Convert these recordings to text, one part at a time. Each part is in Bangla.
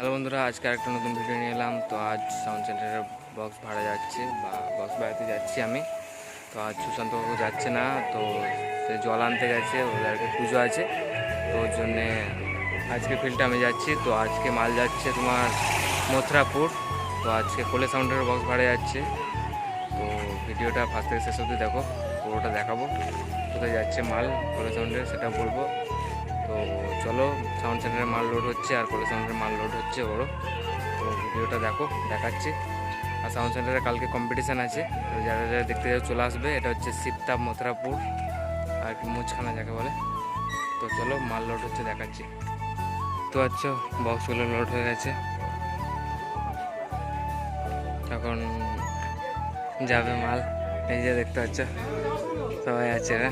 হ্যালো বন্ধুরা, আজকে একটা নতুন ভিডিও নিয়ে এলাম। তো আজ সাউন্ড সেন্টারের বক্স ভাড়া যাচ্ছে, বা বক্স ভাড়াতে যাচ্ছি আমি। তো আজ সুশান্ত বাবু যাচ্ছে না, তো সে জল আনতে গেছে ওদেরকে পুজো আছে। তো ওর জন্যে আজকে ফিল্ডে আমি যাচ্ছি। তো আজকে মাল যাচ্ছে তোমার মথুরাপুর। তো আজকে কোলে সাউন্ডের বক্স ভাড়া যাচ্ছে। তো ভিডিওটা ফার্স্ট থেকে শেষ অবধি দেখো, পুরোটা দেখাবো। কোথায় যাচ্ছে মাল, কোলে সাউন্ডের সেটা বলব। চলো সাউন্ড সেন্টারের মাল লোড হচ্ছে আর কোলে সাউন্ডের মাল লোড হচ্ছে ওরও তো ভিডিওটা দেখো, দেখাচ্ছি। আর সাউন্ড সেন্টারে কালকে কম্পিটিশান আছে। যারা যারা দেখতে যাও, চলে আসবে। এটা হচ্ছে শিবতাপ মথুরাপুর আর কি মুচখানা যাকে বলে। তো চলো, মাল লোড হচ্ছে, দেখাচ্ছি। তো আচ্ছা বক্সগুলো লোড হয়ে গেছে। এখন যাবে মাল। এই যে দেখতে পাচ্ছ। সবাই আছে এরা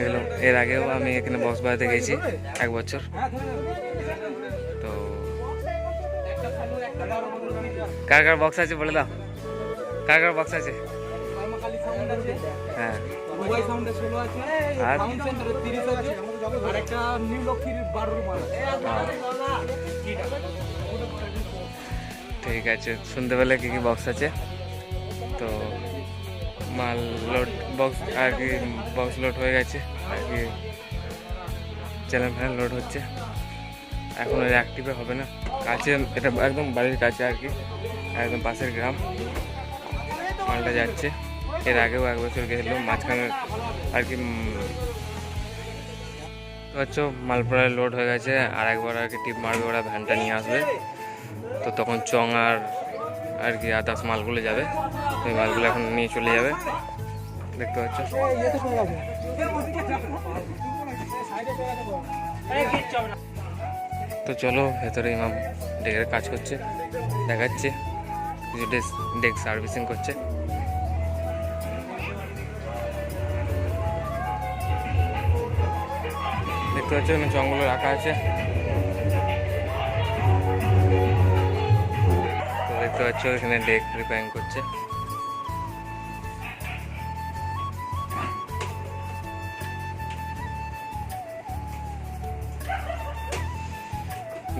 এগুলো, এর আগেও আমি এখানে বক্স বাজাতে গেছি, এক বছর। তো কার কার বক্স আছে বলে দাও? কার কার বক্স আছে? হ্যাঁ। ঠিক আছে, শুনতে পেলে কী কী বক্স আছে? তো মাল লোড বক্স আর কি বক্স লোড হয়ে গেছে আর কি চ্যানেল ফ্যানেল লোড হচ্ছে। এখন ওই অ্যাক্টিভে হবে না। কাছে, এটা একদম বাড়ির কাছে আর কি, একদম পাশের গ্রাম। মালটা যাচ্ছে। এর আগেও এক বছর গেছিল, মাঝখানে আর কি হচ্ছে মাল লোড হয়ে গেছে। আর একবার আর কি টিপ মারবে, ওরা ভ্যানটা নিয়ে আসবে। তো তখন চং আর আর কি আদার্স মালগুলো যাবে। ওই মালগুলো এখন নিয়ে চলে যাবে। দেখতে পাচ্ছ? তো চলো ভেতরে ইমাম ডেকের কাজ করছে, দেখাচ্ছে, কিছু ডেক সার্ভিসিং করছে। দেখতে পাচ্ছ চংগুলো রাখা আছে। তো দেখতে পাচ্ছ, এখানে ডেক রিপেয়ারিং করছে।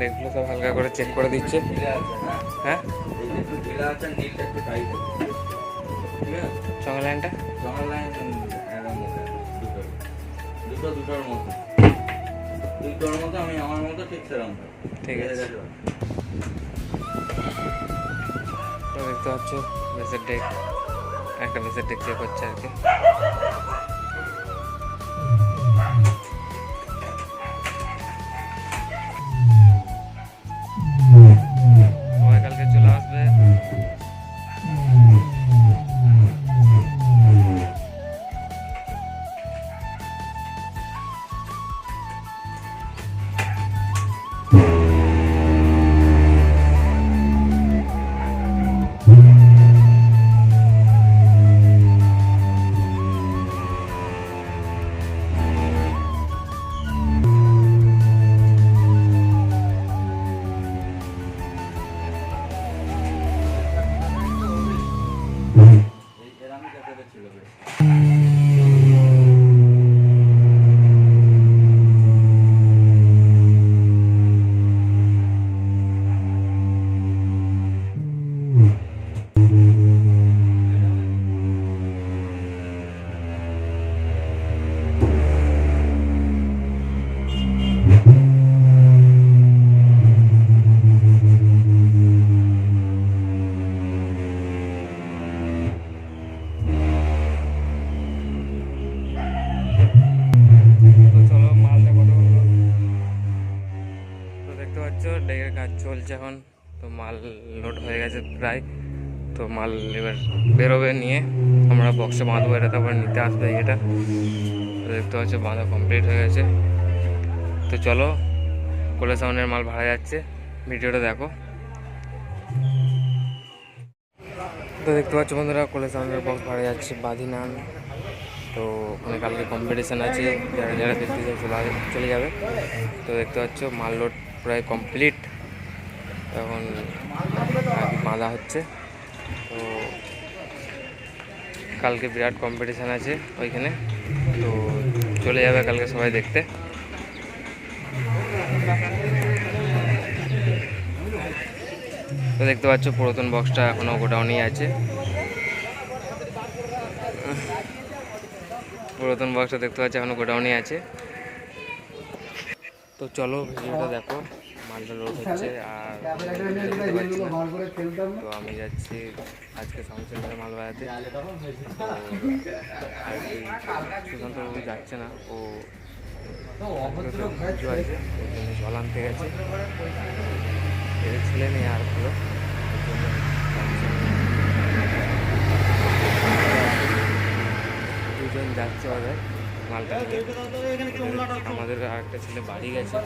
ডেকগুলো সব হালকা করে চেক করে দিচ্ছে। হ্যাঁ? লাইনটা দুটো দুটোর মতো দুটোর মতো আমি আমার মতো ঠিক ঠিক আছে দেখতে পাচ্ছ বেসের ডেক একটা বেসের ডেক চেক হচ্ছে আর কি। 中学です。পাচ্ছ ডেকের কাজ চলছে এখন। তো মাল লোড হয়ে গেছে প্রায়। তো মাল এবার বেরোবে নিয়ে আমরা বক্সে বাঁধবো এটা, তারপর নিতে আসবে এটা। দেখতে পাচ্ছ বাঁধা কমপ্লিট হয়ে গেছে। তো চলো, কোলে সাউন্ডের মাল ভাড়া যাচ্ছে। ভিডিওটা দেখো। তো দেখতে পাচ্ছ বন্ধুরা, কোলে সাউন্ডের বক্স ভাড়া যাচ্ছে বাদিনান তো ওখানে কালকে কম্পিটিশান আছে, যারা যারা দেখতে চলে যাবে। তো দেখতে পাচ্ছ মাল লোড প্রায় কমপ্লিট এখন বাঁধা হচ্ছে। তো কালকে বিরাট কম্পিটিশান আছে ওইখানে। তো চলে যাবে কালকে সবাই দেখতে। তো দেখতে পাচ্ছ পুরাতন বক্সটা এখনও গোডাউনেই আছে। পুরাতন বক্সটা দেখতে পাচ্ছ এখনও গোডাউনেই আছে। তো চলো ভিডিওটা দেখো মালটা লোড হচ্ছে, আর। তো আমি যাচ্ছি আজকে সাউন্ড মাল বাজাতে তো আর কি সুশান্ত যাচ্ছে না, ও জল আনতে গেছে। ছেলে নেই আর হলো দুজন যাচ্ছে ওদের। মালটা আমাদের আর একটা ছেলে বাড়ি গেছে।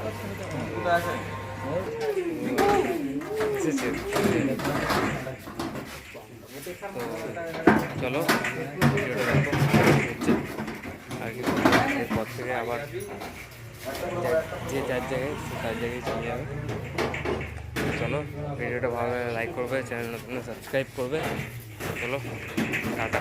চলো আর কি এরপর থেকে আবার যে যার জায়গায়, সে তার জায়গায় চলে যাবে। চলো, ভিডিওটা ভালো লাইক করবে চ্যানেল নতুন সাবস্ক্রাইব করবে। চলো, টাটা।